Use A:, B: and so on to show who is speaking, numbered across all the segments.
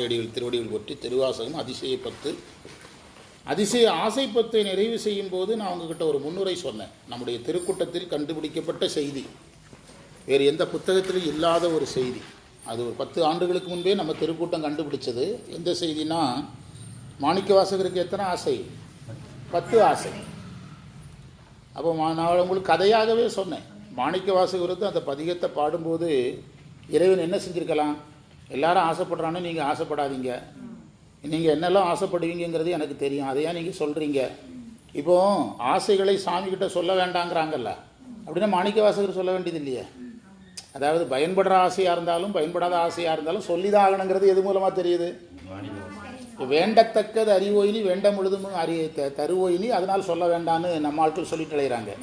A: அடிகள் திருவடிகள் ஒற்றி திருவாசகம் அதிசய பத்து அதிசய ஆசைப்பத்தை நிறைவு செய்யும் போது நான் உங்ககிட்ட ஒரு முன்னுரை சொன்னேன். நம்முடைய திருக்கூட்டத்தில் கண்டுபிடிக்கப்பட்ட செய்தி. வேறு எந்த புத்தகத்திலும் இல்லாத ஒரு செய்தி. அது ஒரு பத்து ஆண்டுகளுக்கு முன்பே நம்ம திருக்கூட்டம் கண்டுபிடிச்சது. எந்த செய்தினா மாணிக்க வாசகருக்கு எத்தனை ஆசை? பத்து ஆசை. அப்போ நான் உங்களுக்கு கதையாகவே சொன்னேன். மாணிக்க வாசகருக்கு அந்த பதிகத்தை பாடும்போது இறைவன் என்ன செஞ்சிருக்கலாம்? எல்லாரும் ஆசைப்படுறான்னு நீங்கள் ஆசைப்படாதீங்க. நீங்கள் என்னெல்லாம் ஆசைப்படுவீங்கங்கிறது எனக்கு தெரியும். அதை ஏன் நீங்கள் சொல்கிறீங்க இப்போ ஆசைகளை சாமி கிட்ட சொல்ல வேண்டாங்கிறாங்கல்ல. அப்படின்னா மாணிக்க வாசகர் சொல்ல வேண்டியது இல்லையே. அதாவது பயன்படுற ஆசையாக இருந்தாலும் பயன்படாத ஆசையாக இருந்தாலும் சொல்லிதான் ஆகணுங்கிறது எது மூலமாக தெரியுது? வேண்டத்தக்கது அறிவோயினி வேண்ட முழுதும் அறி த- தருவோயினி அதனால் சொல்ல வேண்டான்னு நம்ம ஆட்கள் சொல்லிட்டு அலைகிறாங்க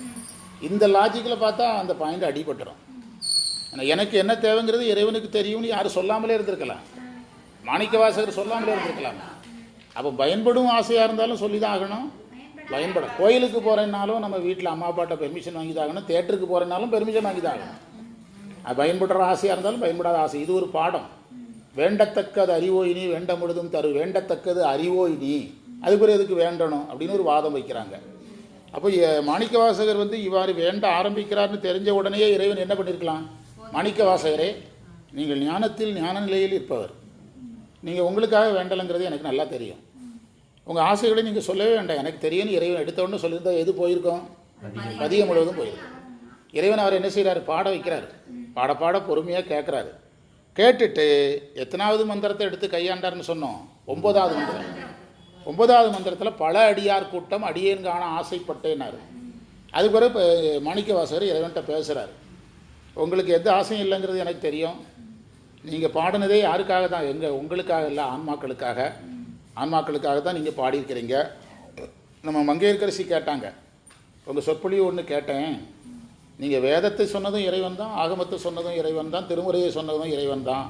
A: இந்த லாஜிக்கில் பார்த்தா அந்த பாயிண்ட் அடிபட்டுரும். ஆனால் எனக்கு என்ன தேவைங்கிறது இறைவனுக்கு தெரியும்னு யாரும் சொல்லாமலே இருந்திருக்கலாம். மாணிக்க வாசகர் சொல்லாமலே இருந்திருக்கலாம். அப்போ பயன்படும் ஆசையாக இருந்தாலும் சொல்லி தான் ஆகணும். பயன்பட கோயிலுக்கு போகிறேன்னாலும் நம்ம வீட்டில் அம்மா அப்பாட்ட பெர்மிஷன் வாங்கி தான் ஆகணும். தேட்டருக்கு போகிறேன்னாலும் பெர்மிஷன் வாங்கி தான் ஆகணும். அது பயன்படுற ஆசையாக இருந்தாலும் பயன்படாத ஆசை. இது ஒரு பாடம். வேண்டத்தக்கது அறிவோயினி வேண்ட முழுதும் தரு. வேண்டத்தக்கது அறிவோயினி அதுக்கு அதுக்குரிய எதுக்கு வேண்டணும் அப்படின்னு ஒரு வாதம் வைக்கிறாங்க. அப்போ எ- மாணிக்க வாசகர் வந்து இவ்வாறு வேண்ட ஆரம்பிக்கிறார்னு தெரிஞ்ச உடனேயே இறைவன் என்ன பண்ணியிருக்கலாம் மாணிக்க வாசகரே நீங்கள் ஞானத்தில் ஞான நிலையில் இருப்பவர். நீங்கள் உங்களுக்காக வேண்டலைங்கிறது எனக்கு நல்லா தெரியும். உங்கள் ஆசைகளை நீங்கள் சொல்லவே வேண்டாம். எனக்கு தெரியும்னு இறைவன் எடுத்த உடனே சொல்லியிருந்தா எது போயிருக்கோம்? பதிகம் முழுவதும் போயிருக்கும். இறைவன் அவர் என்ன செய்கிறாரு பாட வைக்கிறாரு. பாட பாட பொறுமையாக கேட்குறாரு கேட்டுட்டு எத்தனாவது மந்திரத்தை எடுத்து கையாண்டார்னு சொன்னோம். ஒன்பதாவது மந்திரம். ஒன்பதாவது மந்திரத்தில் பல அடியார் கூட்டம் அடியேன் காண ஆசைப்பட்டேனாரு அது பிறகு இப்போ மாணிக்க வாசகர் இறைவன்கிட்ட பேசுகிறாரு உங்களுக்கு எந்த ஆசையும் இல்லைங்கிறது எனக்கு தெரியும். நீங்கள் பாடினதே யாருக்காக தான்? எங்கள் உங்களுக்காக இல்லை ஆன்மாக்களுக்காக. ஆன்மாக்களுக்காக தான் நீங்கள் பாடியிருக்கிறீங்க. நம்ம மங்கையர்கரசி கேட்டாங்க. உங்கள் சொற்பொழிவு ஒன்று கேட்டேன். நீங்கள் வேதத்தை சொன்னதும் இறைவன் தான் ஆகமத்தை சொன்னதும் இறைவன் தான் திருமுறையை சொன்னதும் இறைவன் தான்.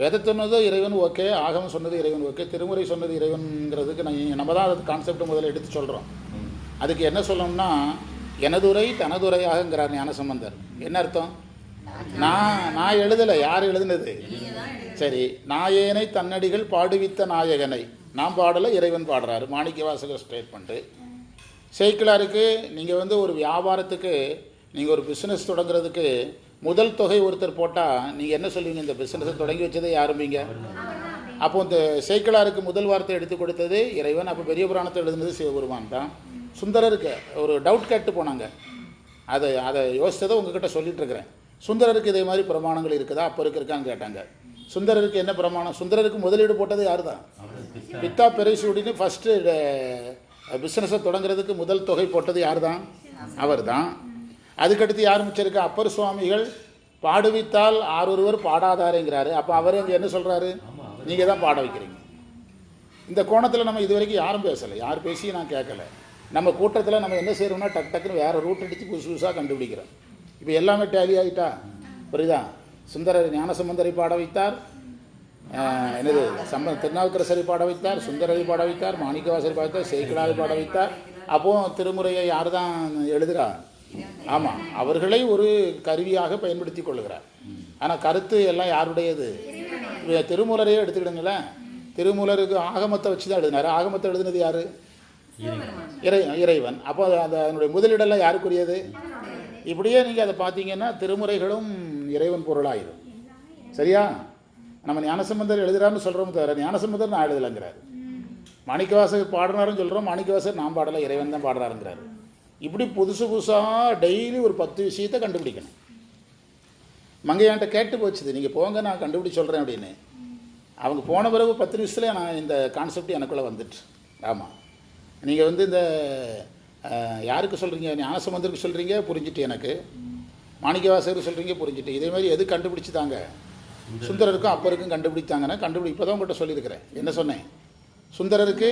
A: வேதத்தை சொன்னதும் இறைவன் ஓகே ஆகமம் சொன்னது இறைவன் ஓகே திருமுறை சொன்னது இறைவன்கிறதுக்கு நான் நம்ம தான் அது கான்செப்ட் முதல்ல எடுத்து சொல்கிறோம் அதுக்கு என்ன சொல்லணும்னா எனதுரை தனதுரையாகங்கிறார் ஞானசம்பந்தர். என்ன அர்த்தம்? நான் நான் எழுதலை. யார் எழுதுனது? சரி நாயேனை தன்னடிகள் பாடுவித்த நாயகனை. நான் பாடலை இறைவன் பாடுறாரு. மாணிக்க வாசகர் ஸ்டேட்மெண்ட்டு சேக்கிலாருக்கு நீங்கள் வந்து ஒரு வியாபாரத்துக்கு நீங்கள் ஒரு பிஸ்னஸ் தொடங்குறதுக்கு முதல் தொகை ஒருத்தர் போட்டால் நீங்கள் என்ன சொல்லுவீங்க? இந்த பிஸ்னஸை தொடங்கி வச்சதை ஆரம்பிங்க அப்போ இந்த சேக்கிலாருக்கு முதல் வார்த்தை எடுத்து கொடுத்தது இறைவன் அப்போ பெரிய புராணத்தை எழுதுனது சிவபெருமான் தான். சுந்தரருக்கு ஒரு டவுட் கேட்டு போனாங்க. அதை அதை யோசித்ததை உங்ககிட்ட சொல்லிட்டு இருக்கிறேன். சுந்தரருக்கு இதே மாதிரி பிரமாணங்கள் இருக்குதா? அப்போ இருக்கான்னு கேட்டாங்க. சுந்தரருக்கு என்ன பிரமாணம்? சுந்தரருக்கு முதலீடு போட்டது யார் தான் பித்தா பெருசுடின்னு ஃபஸ்ட்டு பிஸ்னஸை தொடங்குறதுக்கு முதல் தொகை போட்டது யார் தான் அவர் தான் அதுக்கடுத்து யார் மிச்சிருக்கா அப்பர் சுவாமிகள். பாடுவித்தால் ஆரொருவர் பாடாதாருங்கிறாரு. அப்போ அவர் அங்கே என்ன சொல்கிறாரு நீங்கள் தான் பாட வைக்கிறீங்க. இந்த கோணத்தில் நம்ம இது வரைக்கும் யாரும் பேசலை. யார் பேசியும் நான் கேட்கல. நம்ம கூட்டத்தில் நம்ம என்ன செய்கிறோம்னா டக் டக்குன்னு வேறு ரூட் அடித்து புதுசு புதுசாக கண்டுபிடிக்கிறோம். இப்போ எல்லாமே டேலி ஆகிட்டா புரியுதா? சுந்தரர் ஞானசம்பந்தரை பாட வைத்தார். என்னது? சம்ப திருநாவுக்கரசரை பாட வைத்தார் சுந்தரரை பாட வைத்தார் மாணிக்கவாசரை பாட வைத்தார் சேக்கிழாரை பாட வைத்தார். அப்போது திருமுறையை யார் தான் எழுதுகிறா ஆமாம் அவர்களை ஒரு கருவியாக பயன்படுத்தி கொள்ளுகிறார். ஆனால் கருத்து எல்லாம் யாருடையது? திருமூலரையே எடுத்துக்கிடுங்களேன் திருமூலருக்கு ஆகமத்தை வச்சு தான் எழுதினார். ஆகமத்தை எழுதினது யாரு? இறை இறைவன். அப்போ அந்த அதனுடைய முதலீடெல்லாம் யாருக்குரியது? இப்படியே நீங்கள் அதை பார்த்தீங்கன்னா திருமுறைகளும் இறைவன் பொருளாயிரும். சரியா? நம்ம ஞானசம்பந்தர் எழுதுறாருன்னு சொல்கிறோம் தவிர ஞானசம்பந்தர் நான் எழுதலைங்கிறாரு. மாணிக்கவாசகர் பாடுறாருன்னு சொல்கிறோம் மாணிக்கவாசகர் நான் பாடலை இறைவன் தான் பாடுறாருங்கிறாரு. இப்படி புதுசு புதுசாக டெய்லி ஒரு பத்து விஷயத்தை கண்டுபிடிக்கணும். மங்கையான்ட்ட கேட்டு போச்சுது நீங்கள் போங்க நான் கண்டுபிடிச்சு சொல்கிறேன் அப்படின்னு. அவங்க போன பிறகு பத்து நிமிஷத்துல நான் இந்த கான்செப்ட் எனக்குள்ளே வந்துட்டு. ஆமாம் நீங்கள் வந்து இந்த யாருக்கு சொல்கிறீங்க ஞானசம்பந்தருக்கு சொல்கிறீங்க புரிஞ்சிட்டு எனக்கு. மாணிக்கவாசகருக்கு சொல்கிறீங்க புரிஞ்சிட்டு. இதே மாதிரி எது கண்டுபிடிச்சு தாங்க சுந்தரருக்கும் அப்பருக்கும் கண்டுபிடித்தாங்கன்னா கண்டுபிடி இப்போ தான் உங்கள்கிட்ட சொல்லியிருக்கிறேன். என்ன சொன்னேன்? சுந்தரருக்கு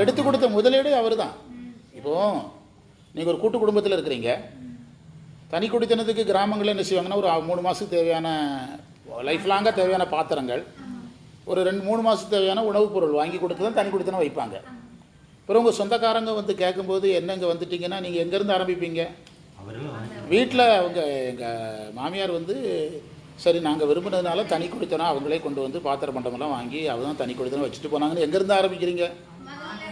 A: எடுத்து கொடுத்த முதலீடு அவர் தான் இப்போது நீங்கள் ஒரு கூட்டு குடும்பத்தில் இருக்கிறீங்க. தனி குடித்தனத்துக்கு கிராமங்களில் என்ன செய்வாங்கன்னா ஒரு மூணு மாதத்துக்கு தேவையான லைஃப் லாங்காக தேவையான பாத்திரங்கள் ஒரு ரெண்டு மூணு மாதத்துக்கு தேவையான உணவுப் பொருள் வாங்கி கொடுத்து தான் தனி குடித்தனம் வைப்பாங்க. அப்புறம் உங்கள் சொந்தக்காரங்க வந்து கேட்கும்போது என்ன இங்கே வந்துட்டீங்கன்னா நீங்கள் எங்கேருந்து ஆரம்பிப்பீங்க? வீட்டில் அவங்க எங்கள் மாமியார் வந்து சரி நாங்கள் விரும்பினதுனால தனி குடித்தனம் அவங்களே கொண்டு வந்து பாத்திர பண்டமெல்லாம் வாங்கி அவங்க தனி குடித்தனம் வச்சுட்டு போனாங்கன்னு எங்கேருந்து ஆரம்பிக்கிறீங்க?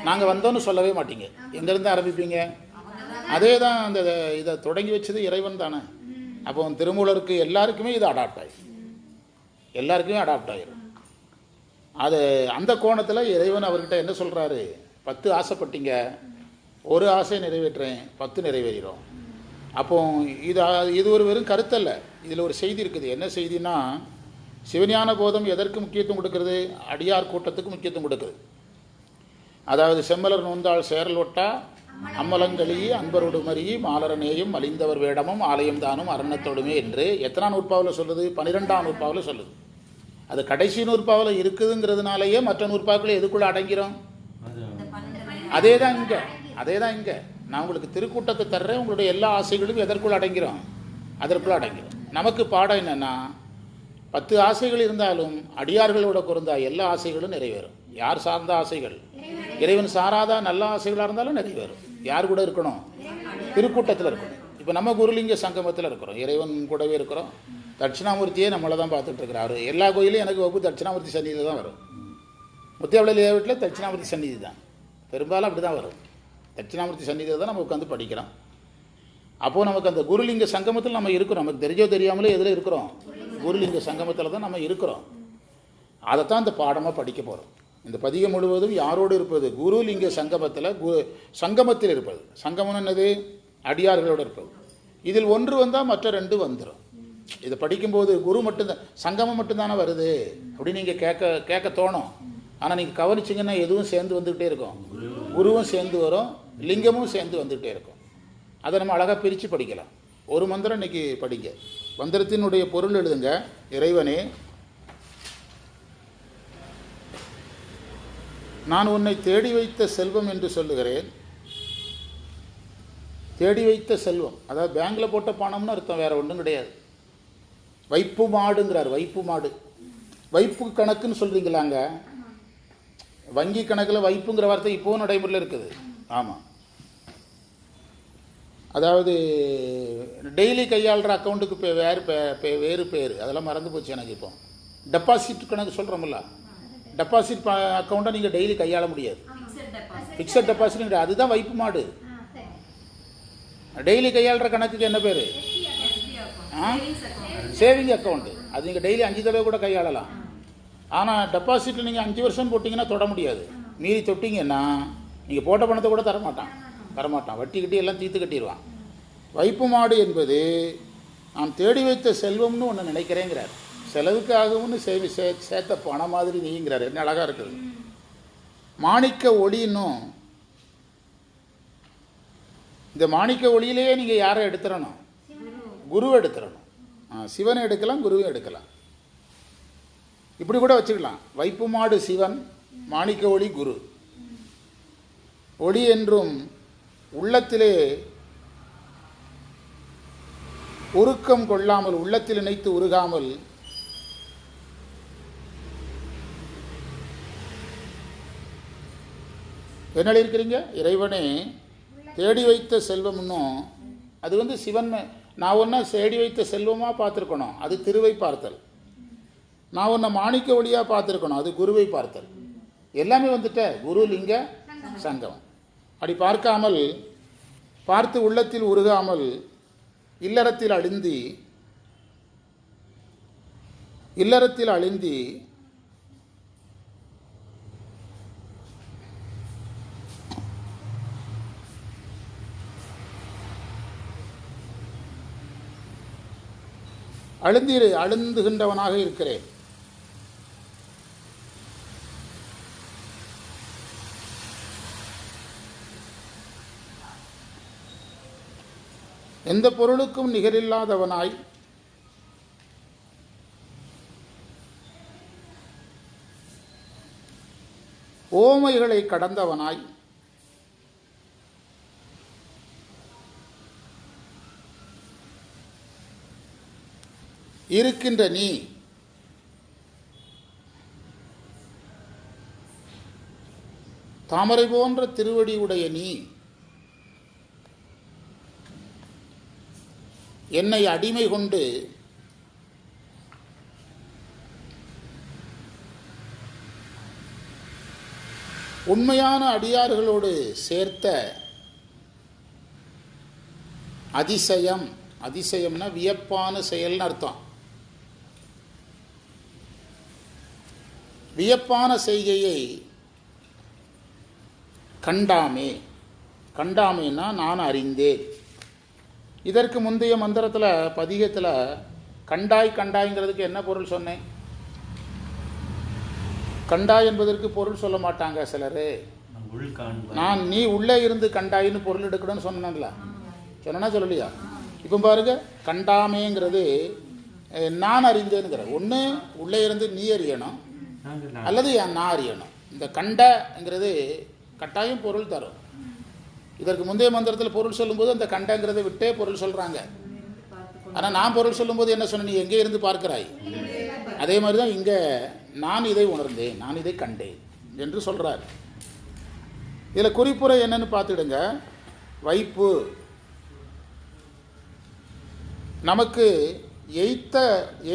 A: நாங்கள் வந்தோன்னு சொல்லவே மாட்டீங்க. எங்கேருந்து ஆரம்பிப்பீங்க? அதே தான் அந்த இதை தொடங்கி வச்சது இறைவன் தானே. அப்போ திருமூலருக்கு எல்லாருக்குமே இது அடாப்ட் ஆயிடும் எல்லாருக்குமே அடாப்ட் ஆயிரும் அது அந்த கோணத்தில் இறைவன் அவர்கிட்ட என்ன சொல்கிறாரு பத்து ஆசைப்பட்டீங்க. ஒரு ஆசையை நிறைவேற்றுறேன். பத்து நிறைவேறிடும் அப்போ இது இது ஒரு வெறும் கருத்தல்ல. இதில் ஒரு செய்தி இருக்குது. என்ன செய்தின்னா சிவஞான போதம் எதற்கு முக்கியத்துவம் கொடுக்குறது? அடியார் கூட்டத்துக்கு முக்கியத்துவம் கொடுக்குது. அதாவது செம்மலர் நோந்தாள் சேரல் ஒட்டா அம்மலங்களி அன்பரோடு மறியி மாலரனேயும் மலிந்தவர் வேடமும் ஆலயம் தானும் அரண்யத்தோடுமே என்று எத்தனாம் நூற்பாவில் சொல்லுது? பன்னிரெண்டாம் நூற்பாவில் சொல்லுது. அது கடைசி நூற்பாவில் இருக்குதுங்கிறதுனாலயே மற்ற நூற்பாக்களை எதுக்குள்ள அடங்கிறோம்? அதே தான் இங்கே அதே தான் இங்கே. நான் உங்களுக்கு திருக்கூட்டத்தை தர்றேன் உங்களுடைய எல்லா ஆசைகளும் எதற்குள் அடங்கிறோம்? அதற்குள் அடங்கிறோம். நமக்கு பாடம் என்னன்னா பத்து ஆசைகள் இருந்தாலும் அடியார்களோட குறைந்தா எல்லா ஆசைகளும் நிறைவேறும். யார் சார்ந்த ஆசைகள்? இறைவன் சாராத நல்ல ஆசைகளாக இருந்தாலும் நிறைவேறும் யார் கூட இருக்கணும்? திருக்கூட்டத்தில் இருக்கணும். இப்போ நம்ம குருலிங்க சங்கமத்தில் இருக்கிறோம். இறைவன் கூடவே இருக்கிறோம். தட்சிணாமூர்த்தியே நம்மளை தான் பார்த்துட்டுருக்குறாரு எல்லா கோயிலும் எனக்கு வகுப்பு தட்சிணாமூர்த்தி சன்னிதி தான் வரும். முத்தியாவளி வீட்டில் தட்சிணாமூர்த்தி சன்னிதி தான். பெரும்பாலும் அப்படி தான் வரும். தட்சிணாமூர்த்தி சந்நிதியில் தான் நம்ம உட்காந்து படிக்கிறோம். அப்போது நமக்கு அந்த குருலிங்க சங்கமத்தில் நம்ம இருக்கிறோம். நமக்கு தெரிஞ்சோ தெரியாமலே எதில் இருக்கிறோம்? குருலிங்க சங்கமத்தில் தான் நம்ம இருக்கிறோம். அதைத்தான் இந்த பாடமாக படிக்க போகிறோம் இந்த பதிகம் முழுவதும் யாரோடு இருப்பது? குருலிங்க சங்கமத்தில் கு சங்கமத்தில் இருப்பது. சங்கமம் என்னது? அடியார்களோடு இருப்பது. இதில் ஒன்று வந்தால் மற்ற ரெண்டு வந்துடும் இதை படிக்கும்போது குரு மட்டும்தான் சங்கமம் மட்டும்தானே வருது? அப்படின்னு நீங்கள் கேட்க கேட்க தோணும். ஆனால் நீங்கள் கவனிச்சிங்கன்னா எதுவும் சேர்ந்து வந்துக்கிட்டே இருக்கும். குருவும் சேர்ந்து வரும் லிங்கமும் சேர்ந்து வந்துக்கிட்டே இருக்கும். அதை நம்ம அழகாக பிரித்து படிக்கலாம். ஒரு மந்திரம் இன்னைக்கு படிங்க. மந்திரத்தினுடைய பொருள் எழுதுங்க. இறைவனே நான் உன்னை தேடி வைத்த செல்வம் என்று சொல்லுகிறேன். தேடி வைத்த செல்வம். அதாவது பேங்கில் போட்ட பணம்னு அர்த்தம் வேறு ஒன்றும் கிடையாது. வைப்பு மாடுங்கிறார் வைப்பு மாடு. வைப்பு கணக்குன்னு சொல்கிறீங்களாங்க வங்கி கணக்கில் வைப்புங்கிற வார்த்தை இப்போவும் நடைமுறையில் இருக்குது. ஆமாம் அதாவது டெய்லி கையாளுற அக்கௌண்ட்டுக்கு வேறு பே பே வேறு பேர். அதெல்லாம் மறந்து போச்சு எனக்கு இப்போ. டெபாசிட் கணக்கு சொல்கிறோம்ல டெபாசிட் அக்கௌண்ட்டை நீங்கள் டெய்லி கையாள முடியாது. ஃபிக்ஸட் டெபாசிட் கிடையாது அதுதான் வைப்பு மாடு. டெய்லி கையாளுற கணக்குக்கு என்ன பேர்? ஆ? சேவிங் அக்கௌண்ட்டு அது நீங்கள் டெய்லி அஞ்சு தடவை கூட கையாளலாம். ஆனால் டெபாசிட்டில் நீங்கள் அஞ்சு வருஷம் போட்டிங்கன்னா தொட முடியாது. மீறி தொட்டிங்கன்னா நீங்கள் போட்ட பணத்தை கூட தரமாட்டான். தரமாட்டான். வட்டி கட்டி எல்லாம் தீர்த்து கட்டிடுவான். வைப்பு மாடு என்பது நான் தேடி வைத்த செல்வம்னு ஒன்று நினைக்கிறேங்கிறார். செலவுக்காகவும்னு சேவி சே சேர்த்த பணம் மாதிரி நீங்கிறார். என்ன அழகாக இருக்குது. மாணிக்க ஒளின்னும் இந்த மாணிக்க ஒளியிலேயே நீங்கள் யாரை எடுத்துடணும் குருவை எடுத்துடணும் சிவனை எடுக்கலாம் குருவை எடுக்கலாம். இப்படி கூட வச்சுக்கலாம். வைப்பு மாடு சிவன் மாணிக்க ஒளி குரு. ஒளி என்றும் உள்ளத்திலே உருக்கம் கொள்ளாமல் உள்ளத்தில் இணைத்து உருகாமல் என்ன இருக்கிறீங்க? இறைவனே தேடி வைத்த செல்வம் இன்னும் அது வந்து சிவன் நான் ஒன்றா தேடி வைத்த செல்வமாக பார்த்துருக்கணும். அது திருவை பார்த்தல். நான் ஒன்றை மாணிக்க ஒளியாக பார்த்துருக்கணும். அது குருவை பார்த்தல். எல்லாமே வந்துட்ட குரு லிங்க சங்கம். அப்படி பார்க்காமல் பார்த்து உள்ளத்தில் உருகாமல் இல்லறத்தில் அழிந்தி இல்லறத்தில் அழிந்தி அழுந்திரு அழுந்துகின்றவனாக இருக்கிறேன். எந்த பொருளுக்கும் நிகரில்லாதவனாய் ஓமைகளை கடந்தவனாய் இருக்கின்ற நீ. தாமரை போன்ற திருவடி உடைய நீ. என்னை அடிமை கொண்டு உண்மையான அடியார்களோடு சேர்த்த அதிசயம். அதிசயம்னா வியப்பான செயல்னு அர்த்தம். வியப்பான செய்கையை கண்டாமே. கண்டாமேன்னா நான் அறிந்தேன். இதற்கு முந்தைய மந்திரத்தில் பதிகத்தில் கண்டாய் கண்டாய்ங்கிறதுக்கு என்ன பொருள் சொன்னேன்? கண்டாய் என்பதற்கு பொருள் சொல்ல மாட்டாங்க சிலர். நான் நீ உள்ளே இருந்து கண்டாயின்னு பொருள் எடுக்கணும்னு சொன்னேன்ல. சொன்னா சொல்லலையா? இப்போ பாருங்க கண்டாமேங்கிறது நான் அறிந்தேனுங்கிற ஒன்று உள்ளே இருந்து நீ அறியணும். அல்லது என் நான் அறியணும் இந்த கண்டங்கிறது கட்டாயம் பொருள் தரும். இதற்கு முந்தைய மந்திரத்தில் பொருள் சொல்லும்போது அந்த கண்டங்கிறத விட்டே பொருள் சொல்கிறாங்க ஆனால் நான் பொருள் சொல்லும்போது என்ன சொன்ன நீ எங்கே இருந்து பார்க்கிறாய்? அதே மாதிரி தான் இங்கே நான் இதை உணர்ந்தேன் நான் இதை கண்டேன் என்று சொல்கிறார் இதில் குறிப்புரை என்னன்னு பார்த்துடுங்க. வைப்பு. நமக்கு எய்த்த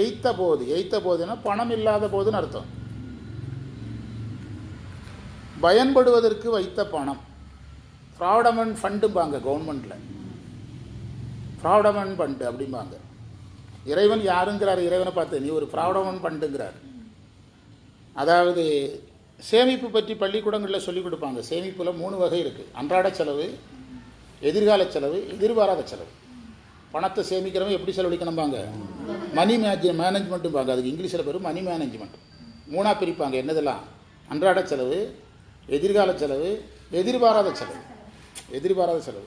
A: எய்த்த போது எய்த்த போதுன்னா பணம் இல்லாத போதுன்னு அர்த்தம். பயன்படுவதற்கு வைத்த பணம். ஃப்ராடமன் ஃபண்டும்பாங்க கவர்மெண்ட்டில் ஃப்ராடமன் ஃபண்டு அப்படிம்பாங்க. இறைவன் யாருங்கிறார்? இறைவனை பார்த்து நீ ஒரு ஃப்ராடமன் ஃபண்டுங்கிறார் அதாவது சேமிப்பு பற்றி பள்ளிக்கூடங்களில் சொல்லிக் கொடுப்பாங்க. சேமிப்பில் மூணு வகை இருக்குது அன்றாட செலவு எதிர்கால செலவு எதிர்பாராத செலவு. பணத்தை சேமிக்கிறவங்க எப்படி செலவழிக்கணும்பாங்க? மணி மேஜ் மேனேஜ்மெண்ட்டும்பாங்க அதுக்கு இங்கிலீஷில் பேர் மணி மேனேஜ்மெண்ட் மூணாக பிரிப்பாங்க. என்னதெல்லாம்? அன்றாட செலவு எதிர்கால செலவு எதிர்பாராத செலவு. எதிர்பாராத செலவு.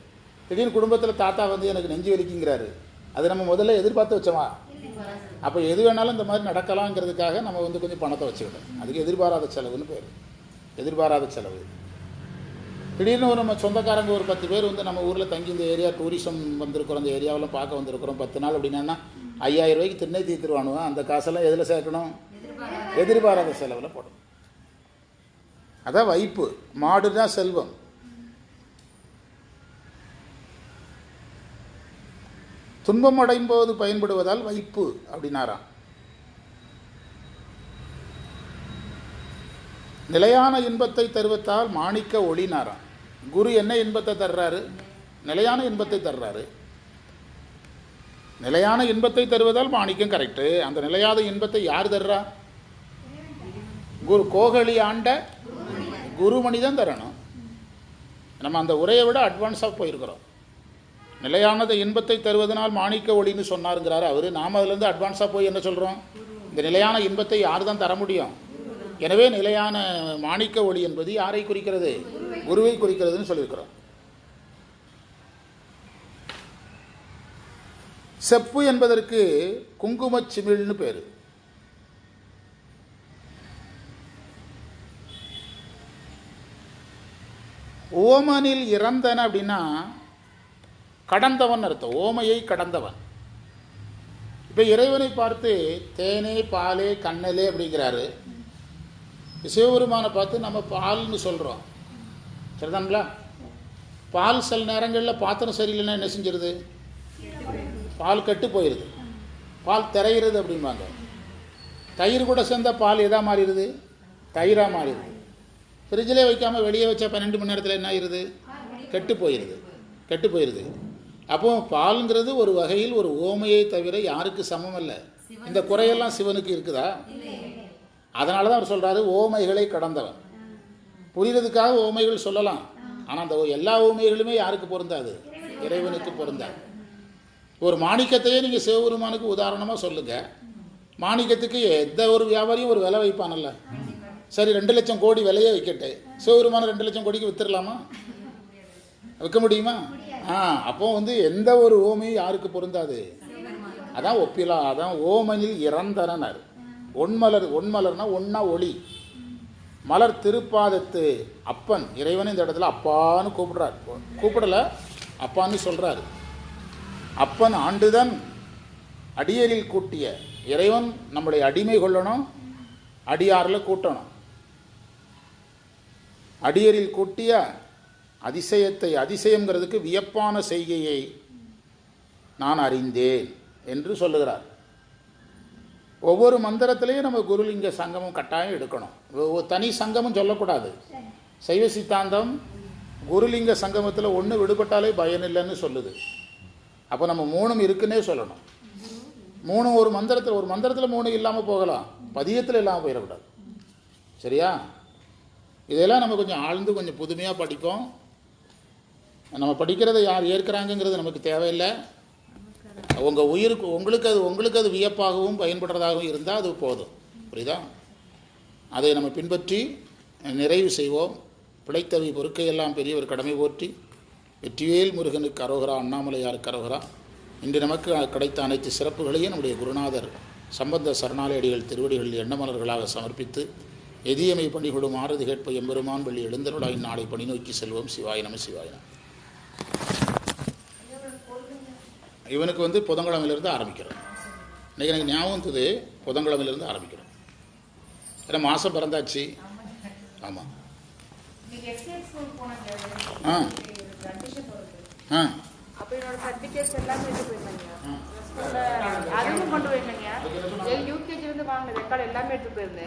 A: திடீர்னு குடும்பத்தில் தாத்தா வந்து எனக்கு நெஞ்சு வலிக்குங்கிறாரு. அது நம்ம முதல்ல எதிர்பார்த்து வச்சோமா? அப்போ எது வேணாலும் இந்த மாதிரி நடக்கலாங்கிறதுக்காக நம்ம வந்து கொஞ்சம் பணத்தை வச்சுக்கிட்டோம். அதுக்கு எதிர்பாராத செலவுன்னு பேர். எதிர்பாராத செலவு. திடீர்னு ஒரு நம்ம சொந்தக்காரங்க ஒரு பத்து பேர் வந்து நம்ம ஊரில் தங்கி இந்த ஏரியா டூரிசம் வந்திருக்கிறோம். அந்த ஏரியாவெல்லாம் பார்க்க வந்திருக்கிறோம். பத்து நாள் அப்படின்னா ஐயாயிரம் ரூபாய்க்கு திண்ணை தீர்த்துருவானுவோ? அந்த காசெல்லாம் எதில் சேர்க்கணும்? எதிர்பாராத செலவில் போடணும். அதான் வைப்பு. மாடு தான் செல்வம். துன்பம் அடையும் போது பயன்படுவதால் வைப்பு அப்படின்னாராம். நிலையான இன்பத்தை தருவத்தால் மாணிக்க ஒளினாராம். குரு என்ன இன்பத்தை தர்றாரு? நிலையான இன்பத்தை தர்றாரு. நிலையான இன்பத்தை தருவதால் மாணிக்கம் கரெக்டு அந்த நிலையாத இன்பத்தை யார் தர்றா? குரு கோகலி ஆண்ட குருமணி தான் தரணும். நம்ம அந்த உரையை விட அட்வான்ஸாக போயிருக்கிறோம். நிலையானது இன்பத்தை தருவதனால் மாணிக்க ஒளின்னு சொன்னாருங்கிறாரு அவர். நாம் அதுலேருந்து அட்வான்ஸாக போய் என்ன சொல்கிறோம் இந்த நிலையான இன்பத்தை யார் தான் தர முடியும்? எனவே நிலையான மாணிக்க ஒளி என்பது யாரை குறிக்கிறது? குருவை குறிக்கிறதுன்னு சொல்லியிருக்கிறோம். செப்பு என்பதற்கு குங்குமச் சிமிழ்னு பேர். ஓமனில் இறந்தன அப்படின்னா கடந்தவன் அர்த்தம் ஓமையை கடந்தவன். இப்போ இறைவனை பார்த்து தேனே பாலே கண்ணலே அப்படிங்கிறாரு. சிவபெருமானை பார்த்து நம்ம பால்னு சொல்கிறோம் சரிதானுங்களா? பால் சில நேரங்களில் பாத்திரம் சரியில்லைன்னா என்ன செஞ்சிருது? பால் கட்டு போயிடுது பால் திரையிறது அப்படிம்பாங்க. தயிர் கூட சேர்ந்த பால் எதாக மாறிடுது? தயிராக மாறிடுது. ஃப்ரிட்ஜிலே வைக்காமல் வெளியே வச்சா பன்னெண்டு மணி நேரத்தில் என்ன ஆயிருது? கெட்டு போயிடுது கெட்டு போயிடுது அப்போ பால்ங்கிறது ஒரு வகையில் ஒரு ஓமையை தவிர யாருக்கு சமம் அல்ல. இந்த குறையெல்லாம் சிவனுக்கு இருக்குதா? அதனால தான் அவர் சொல்கிறாரு ஓமைகளை கடந்தவன். புரிகிறதுக்காக ஓமைகள் சொல்லலாம். ஆனால் அந்த எல்லா ஓமைகளுமே யாருக்கு பொருந்தாது? இறைவனுக்கு பொருந்தாது. ஒரு மாணிக்கத்தையே நீங்கள் சிவபெருமானுக்கு உதாரணமாக சொல்லுங்கள் மாணிக்கத்துக்கு எந்த ஒரு வியாபாரியும் ஒரு விலை வைப்பானல்ல சரி ரெண்டு லட்சம் கோடி விலையே வைக்கட்டு சிவபெருமானை ரெண்டு லட்சம் கோடிக்கு வித்துடலாமா விற்க முடியுமா? ஆ அப்போ வந்து எந்த ஒரு ஓமையும் யாருக்கு பொருந்தாது? அதான் ஒப்பிலா அதான் ஓமனில் இறந்தனர் ஒன்மலர் ஒன்மலர்னா ஒன்னா ஒளி. மலர் திருப்பாதத்து அப்பன் இறைவன் இந்த இடத்துல அப்பான்னு கூப்பிடுறார். கூப்பிடல அப்பான்னு சொல்றாரு. அப்பன் ஆண்டுதன் அடியரில் கூட்டிய இறைவன் நம்மளை அடிமை கொள்ளணும் அடியாரில் கூட்டணும். அடியரில் கூட்டிய அதிசயத்தை அதிசயங்கிறதுக்கு வியப்பான செய்கையை நான் அறிந்தேன் என்று சொல்லுகிறார். ஒவ்வொரு மந்திரத்திலையும் நம்ம குருலிங்க சங்கமம் கட்டாயம் எடுக்கணும். ஒவ்வொரு தனி சங்கமும் சொல்லக்கூடாது. சைவ சித்தாந்தம் குருலிங்க சங்கமத்தில் ஒன்று விடுபட்டாலே பயன் இல்லைன்னு சொல்லுது. அப்போ நம்ம மூணும் இருக்குன்னே சொல்லணும். மூணும் ஒரு மந்திரத்தில் ஒரு மந்திரத்தில் மூணு இல்லாமல் போகலாம். பதியத்தில் இல்லாமல் போயிடக்கூடாது. சரியா? இதையெல்லாம் நம்ம கொஞ்சம் ஆழ்ந்து கொஞ்சம் புதுமையாக படிப்போம். நம்ம படிக்கிறதை யார் ஏற்கிறாங்கங்கிறது நமக்கு தேவையில்லை. உங்கள் உயிருக்கு உங்களுக்கு அது உங்களுக்கு அது வியப்பாகவும் பயன்படுறதாகவும் இருந்தால் அது போதும். புரியுதா? அதை நம்ம பின்பற்றி நிறைவு செய்வோம். பிழைத்தவை பொறுக்கையெல்லாம் ஒரு கடமை போற்றி வெற்றிவேல் முருகனுக்கு அரோகரா அண்ணாமலையார் கரோகரா இன்று நமக்கு கிடைத்த அனைத்து சிறப்புகளையும் நம்முடைய குருநாதர் சம்பந்த சரணாலயடிகள் திருவடிகளில் எண்ணமலர்களாக சமர்ப்பித்து எதியமை பணிகொடும் ஆறுதி கேட்ப எம்பெருமான் வெள்ளி எழுந்தருளாய். நாளை பணி நோக்கி செல்வோம். சிவாய நம சிவாய இவனுக்கு வந்து புதன்கிழமையிலிருந்து ஆரம்பிக்கிறோம். இன்றைக்கி எனக்கு ஞாபகம் இருந்தது புதன்கிழமையிலிருந்து ஆரம்பிக்கிறோம். ஏன்னா மாதம் பிறந்தாச்சு. ஆமாம் ஆ. ஆ.
B: அப்போ என்னோட சர்டிஃபிகேட்ஸ் எல்லாமே எடுத்து போயிருந்தேங்க. அதுவும் கொண்டு போயிருந்தேங்க. யூகேஜி வந்து வாங்கின ரெக்கார்டு எல்லாமே எடுத்து போயிருந்தேன்.